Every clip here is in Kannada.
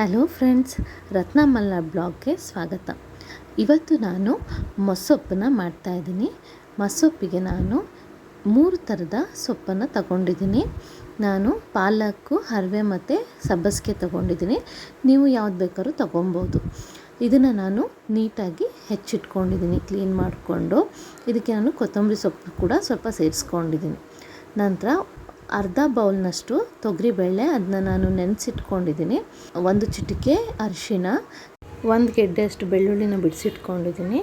ಹಲೋ ಫ್ರೆಂಡ್ಸ್, ರತ್ನಮಲ್ಲ ಬ್ಲಾಗ್ಗೆ ಸ್ವಾಗತ. ಇವತ್ತು ನಾನು ಮೊಸೊಪ್ಪನ್ನ ಮಾಡ್ತಾಯಿದ್ದೀನಿ ಮೊಸೊಪ್ಪಿಗೆ ನಾನು ಮೂರು ಥರದ ಸೊಪ್ಪನ್ನು ತಗೊಂಡಿದ್ದೀನಿ. ನಾನು ಪಾಲಕ್ಕು, ಹರವೆ ಮತ್ತು ಸಬ್ಬಸಿಗೆ ತಗೊಂಡಿದ್ದೀನಿ. ನೀವು ಯಾವ್ದು ಬೇಕಾದ್ರೂ ತಗೊಬೋದು. ಇದನ್ನು ನಾನು ನೀಟಾಗಿ ಹೆಚ್ಚಿಟ್ಕೊಂಡಿದ್ದೀನಿ, ಕ್ಲೀನ್ ಮಾಡಿಕೊಂಡು. ಇದಕ್ಕೆ ನಾನು ಕೊತ್ತಂಬರಿ ಸೊಪ್ಪು ಕೂಡ ಸ್ವಲ್ಪ ಸೇರಿಸ್ಕೊಂಡಿದ್ದೀನಿ. ನಂತರ ಅರ್ಧ ಬೌಲ್ನಷ್ಟು ತೊಗರಿಬೇಳೆ ಅದನ್ನ ನಾನು ನೆನೆಸಿಟ್ಕೊಂಡಿದ್ದೀನಿ. ಒಂದು ಚಿಟಿಕೆ ಅರಿಶಿನ ಒಂದು ಗೆಡ್ಡೆಯಷ್ಟು ಬೆಳ್ಳುಳ್ಳಿನ ಬಿಡಿಸಿಟ್ಕೊಂಡಿದ್ದೀನಿ.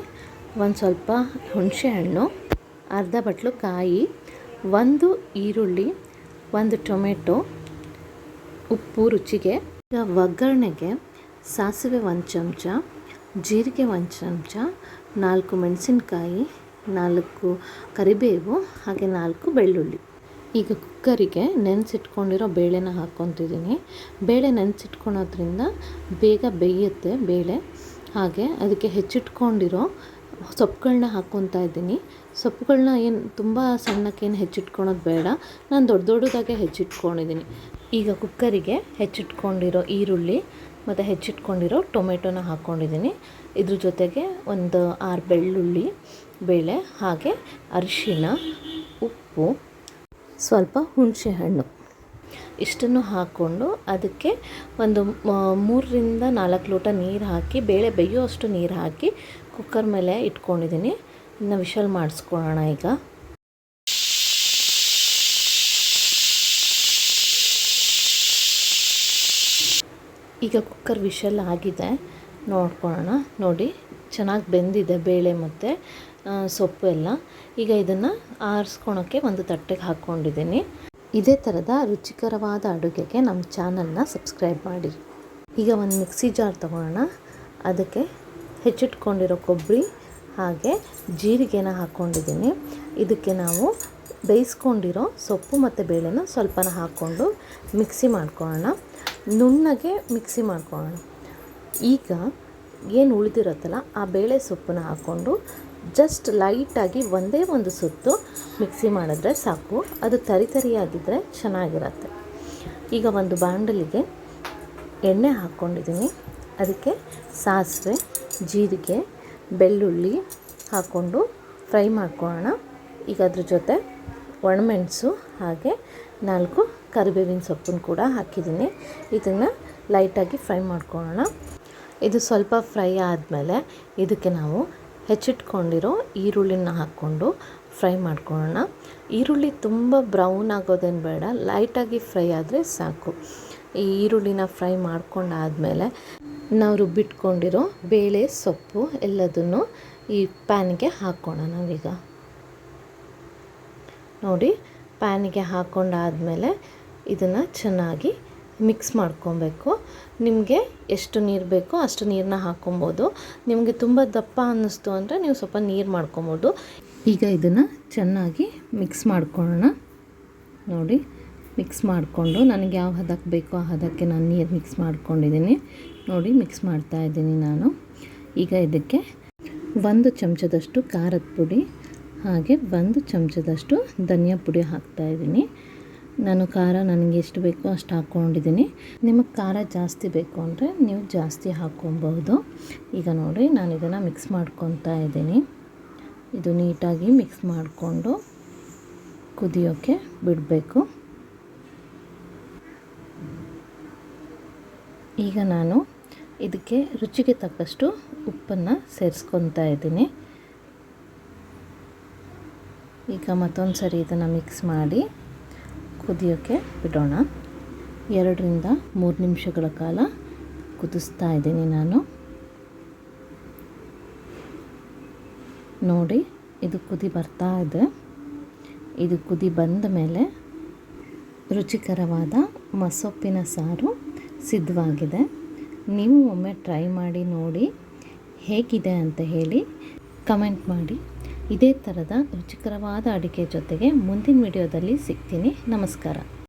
ಒಂದು ಸ್ವಲ್ಪ ಹುಣಸೆಹಣ್ಣು ಅರ್ಧ ಬಟ್ಲು ಕಾಯಿ, ಒಂದು ಈರುಳ್ಳಿ, ಒಂದು ಟೊಮೆಟೊ, ಉಪ್ಪು ರುಚಿಗೆ. ಒಗ್ಗರಣೆಗೆ ಸಾಸಿವೆ ಒಂದು ಚಮಚ, ಜೀರಿಗೆ ಒಂದು ಚಮಚ, ನಾಲ್ಕು ಮೆಣಸಿನಕಾಯಿ, ನಾಲ್ಕು ಕರಿಬೇವು, ಹಾಗೆ ನಾಲ್ಕು ಬೆಳ್ಳುಳ್ಳಿ. ಈಗ ಕುಕ್ಕರಿಗೆ ನೆನೆಸಿಟ್ಕೊಂಡಿರೋ ಬೇಳೆನ ಹಾಕ್ಕೊತಿದ್ದೀನಿ. ಬೇಳೆ ನೆನೆಸಿಟ್ಕೊಳೋದ್ರಿಂದ ಬೇಗ ಬೇಯುತ್ತೆ ಬೇಳೆ. ಹಾಗೆ ಅದಕ್ಕೆ ಹೆಚ್ಚಿಟ್ಕೊಂಡಿರೋ ಸೊಪ್ಪುಗಳನ್ನ ಹಾಕ್ಕೊತಾ ಇದ್ದೀನಿ. ಸೊಪ್ಪುಗಳನ್ನ ಏನು ತುಂಬ ಸಣ್ಣಕ್ಕೇನು ಹೆಚ್ಚಿಟ್ಕೊಳೋದು ಬೇಡ. ನಾನು ದೊಡ್ಡ ದೊಡ್ಡದಾಗೆ ಹೆಚ್ಚಿಟ್ಕೊಂಡಿದ್ದೀನಿ. ಈಗ ಕುಕ್ಕರಿಗೆ ಹೆಚ್ಚಿಟ್ಕೊಂಡಿರೋ ಈರುಳ್ಳಿ ಮತ್ತು ಹೆಚ್ಚಿಟ್ಕೊಂಡಿರೋ ಟೊಮೆಟೊನ ಹಾಕ್ಕೊಂಡಿದ್ದೀನಿ. ಇದ್ರ ಜೊತೆಗೆ ಒಂದು ಆರು ಬೆಳ್ಳುಳ್ಳಿ, ಬೇಳೆ, ಹಾಗೆ ಅರಿಶಿನ, ಉಪ್ಪು ಸ್ವಲ್ಪ ಹುಣಸೆ ಹಣ್ಣು. ಇಷ್ಟನ್ನು ಹಾಕ್ಕೊಂಡು ಅದಕ್ಕೆ ಒಂದು ಮೂರರಿಂದ ನಾಲ್ಕು ಲೋಟ ನೀರು ಹಾಕಿ, ಬೇಳೆ ಬೇಯುವಷ್ಟು ನೀರು ಹಾಕಿ ಕುಕ್ಕರ್ ಮೇಲೆ ಇಟ್ಕೊಂಡಿದ್ದೀನಿ ಇನ್ನು ವಿಶಲ್ ಮಾಡಿಸ್ಕೊಳ್ಳೋಣ ಈಗ. ಈಗ ಕುಕ್ಕರ್ ವಿಶಲ್ ಆಗಿದೆ. ನೋಡ್ಕೊಳ್ಳೋಣ. ನೋಡಿ, ಚೆನ್ನಾಗಿ ಬೆಂದಿದೆ ಬೇಳೆ ಮತ್ತು. ಸೊಪ್ಪು ಎಲ್ಲ. ಈಗ ಇದನ್ನು ಆರಿಸ್ಕೊಳೋಕ್ಕೆ ಒಂದು ತಟ್ಟೆಗೆ ಹಾಕ್ಕೊಂಡಿದ್ದೀನಿ. ಇದೇ ಥರದ ರುಚಿಕರವಾದ ಅಡುಗೆಗೆ ನಮ್ಮ ಚಾನಲ್ನ ಸಬ್ಸ್ಕ್ರೈಬ್ ಮಾಡಿ. ಈಗ ಒಂದು ಮಿಕ್ಸಿ ಜಾರ್ ತೊಗೊಳ್ಳೋಣ ಅದಕ್ಕೆ ಹೆಚ್ಚಿಟ್ಕೊಂಡಿರೋ ಕೊಬ್ಬರಿ ಹಾಗೆ ಜೀರಿಗೆನ ಹಾಕ್ಕೊಂಡಿದ್ದೀನಿ. ಇದಕ್ಕೆ ನಾವು ಬೇಯಿಸ್ಕೊಂಡಿರೋ ಸೊಪ್ಪು ಮತ್ತು ಬೇಳೆನ ಸ್ವಲ್ಪನ ಹಾಕ್ಕೊಂಡು ಮಿಕ್ಸಿ ಮಾಡ್ಕೊಳ್ಳೋಣ. ನುಣ್ಣಗೆ ಮಿಕ್ಸಿ ಮಾಡ್ಕೊಳ್ಳೋಣ. ಈಗ ಏನು ಉಳಿದಿರುತ್ತಲ್ಲ, ಆ ಬೇಳೆ ಸೊಪ್ಪನ್ನ ಹಾಕ್ಕೊಂಡು ಜಸ್ಟ್ ಲೈಟಾಗಿ ಒಂದೇ ಒಂದು ಸುತ್ತು ಮಿಕ್ಸಿ ಮಾಡಿದ್ರೆ ಸಾಕು. ಅದು ತರಿ ತರಿಯಾಗಿದ್ದರೆ ಚೆನ್ನಾಗಿರುತ್ತೆ. ಈಗ ಒಂದು ಬಾಂಡಲಿಗೆ ಎಣ್ಣೆ ಹಾಕ್ಕೊಂಡಿದ್ದೀನಿ. ಅದಕ್ಕೆ ಸಾಸಿವೆ, ಜೀರಿಗೆ, ಬೆಳ್ಳುಳ್ಳಿ ಹಾಕ್ಕೊಂಡು ಫ್ರೈ ಮಾಡ್ಕೊಳ್ಳೋಣ. ಈಗ ಅದ್ರ ಜೊತೆ ಒಣಮೆಣಸು ಹಾಗೆ ನಾಲ್ಕು ಕರಿಬೇವಿನ ಸೊಪ್ಪನ್ನು ಕೂಡ ಹಾಕಿದ್ದೀನಿ. ಇದನ್ನು ಲೈಟಾಗಿ ಫ್ರೈ ಮಾಡ್ಕೊಳ್ಳೋಣ. ಇದು ಸ್ವಲ್ಪ ಫ್ರೈ ಆದಮೇಲೆ ಇದಕ್ಕೆ ನಾವು ಹೆಚ್ಚಿಟ್ಕೊಂಡಿರೋ ಈರುಳ್ಳಿನ ಹಾಕ್ಕೊಂಡು ಫ್ರೈ ಮಾಡ್ಕೊಳ್ಳೋಣ. ಈರುಳ್ಳಿ ತುಂಬ ಬ್ರೌನ್ ಆಗೋದೇನು ಬೇಡ, ಲೈಟಾಗಿ ಫ್ರೈ ಆದರೆ ಸಾಕು. ಈ ಈರುಳ್ಳಿನ ಫ್ರೈ ಮಾಡ್ಕೊಂಡಾದಮೇಲೆ ನಾವು ರುಬ್ಬಿಟ್ಕೊಂಡಿರೋ ಬೇಳೆ, ಸೊಪ್ಪು ಎಲ್ಲದನ್ನು ಈ ಪ್ಯಾನ್ಗೆ ಹಾಕೋಣ ನಾವೀಗ. ನೋಡಿ, ಪ್ಯಾನಿಗೆ ಹಾಕ್ಕೊಂಡಾದಮೇಲೆ ಇದನ್ನು ಚೆನ್ನಾಗಿ ಮಿಕ್ಸ್ ಮಾಡ್ಕೊಬೇಕು. ನಿಮಗೆ ಎಷ್ಟು ನೀರು ಬೇಕೋ ಅಷ್ಟು ನೀರನ್ನ ಹಾಕ್ಕೊಬೋದು ನಿಮಗೆ ತುಂಬ ದಪ್ಪ ಅನ್ನಿಸ್ತು ಅಂದರೆ ನೀವು ಸ್ವಲ್ಪ ನೀರು ಮಾಡ್ಕೊಬೋದು. ಈಗ ಇದನ್ನು ಚೆನ್ನಾಗಿ ಮಿಕ್ಸ್ ಮಾಡ್ಕೊಳ್ಳೋಣ. ನೋಡಿ, ಮಿಕ್ಸ್ ಮಾಡಿಕೊಂಡು ನನಗೆ ಯಾವ ಹದಕ್ಕೆ ಬೇಕೋ ಆ ಹದಕ್ಕೆ ನಾನು ನೀರು ಮಿಕ್ಸ್ ಮಾಡ್ಕೊಂಡಿದ್ದೀನಿ. ನೋಡಿ, ಮಿಕ್ಸ್ ಮಾಡ್ತಾ ಇದ್ದೀನಿ ನಾನು. ಈಗ ಇದಕ್ಕೆ ಒಂದು ಚಮಚದಷ್ಟು ಖಾರದ ಪುಡಿ ಹಾಗೆ ಒಂದು ಚಮಚದಷ್ಟು ಧನಿಯಾ ಪುಡಿ ಹಾಕ್ತಾಯಿದ್ದೀನಿ ನಾನು ಖಾರ ನನಗೆ ಎಷ್ಟು ಬೇಕೋ ಅಷ್ಟು ಹಾಕ್ಕೊಂಡಿದ್ದೀನಿ. ನಿಮಗೆ ಖಾರ ಜಾಸ್ತಿ ಬೇಕು ಅಂದರೆ ನೀವು ಜಾಸ್ತಿ ಹಾಕ್ಕೊಬಹುದು ಈಗ ನೋಡಿ, ನಾನು ಇದನ್ನು ಮಿಕ್ಸ್ ಮಾಡ್ಕೊತಾ ಇದ್ದೀನಿ. ಇದು ನೀಟಾಗಿ ಮಿಕ್ಸ್ ಮಾಡಿಕೊಂಡು ಕುದಿಯೋಕ್ಕೆ ಬಿಡಬೇಕು. ಈಗ ನಾನು ಇದಕ್ಕೆ ರುಚಿಗೆ ತಕ್ಕಷ್ಟು ಉಪ್ಪನ್ನು ಸೇರಿಸ್ಕೊತಾ ಇದ್ದೀನಿ. ಈಗ ಮತ್ತೊಂದು ಸರಿ ಇದನ್ನು ಮಿಕ್ಸ್ ಮಾಡಿ. ಕುದಿಯೋಕ್ಕೆ ಬಿಡೋಣ. ಎರಡರಿಂದ ಮೂರು ನಿಮಿಷಗಳ ಕಾಲ ಕುದಿಸ್ತಾ ಇದ್ದೀನಿ ನಾನು. ನೋಡಿ, ಇದು ಕುದಿ ಬರ್ತಾ ಇದೆ. ಇದು ಕುದಿ ಬಂದ ಮೇಲೆ ರುಚಿಕರವಾದ ಮಸೊಪ್ಪಿನ ಸಾರು ಸಿದ್ಧವಾಗಿದೆ. ನೀವು ಒಮ್ಮೆ ಟ್ರೈ ಮಾಡಿ ನೋಡಿ ಹೇಗಿದೆ ಅಂತ ಹೇಳಿ ಕಮೆಂಟ್ ಮಾಡಿ. ಇದೇ ಥರದ ರುಚಿಕರವಾದ ಅಡಿಕೆ ಜೊತೆಗೆ ಮುಂದಿನ ವಿಡಿಯೋದಲ್ಲಿ ಸಿಗ್ತೀನಿ. ನಮಸ್ಕಾರ.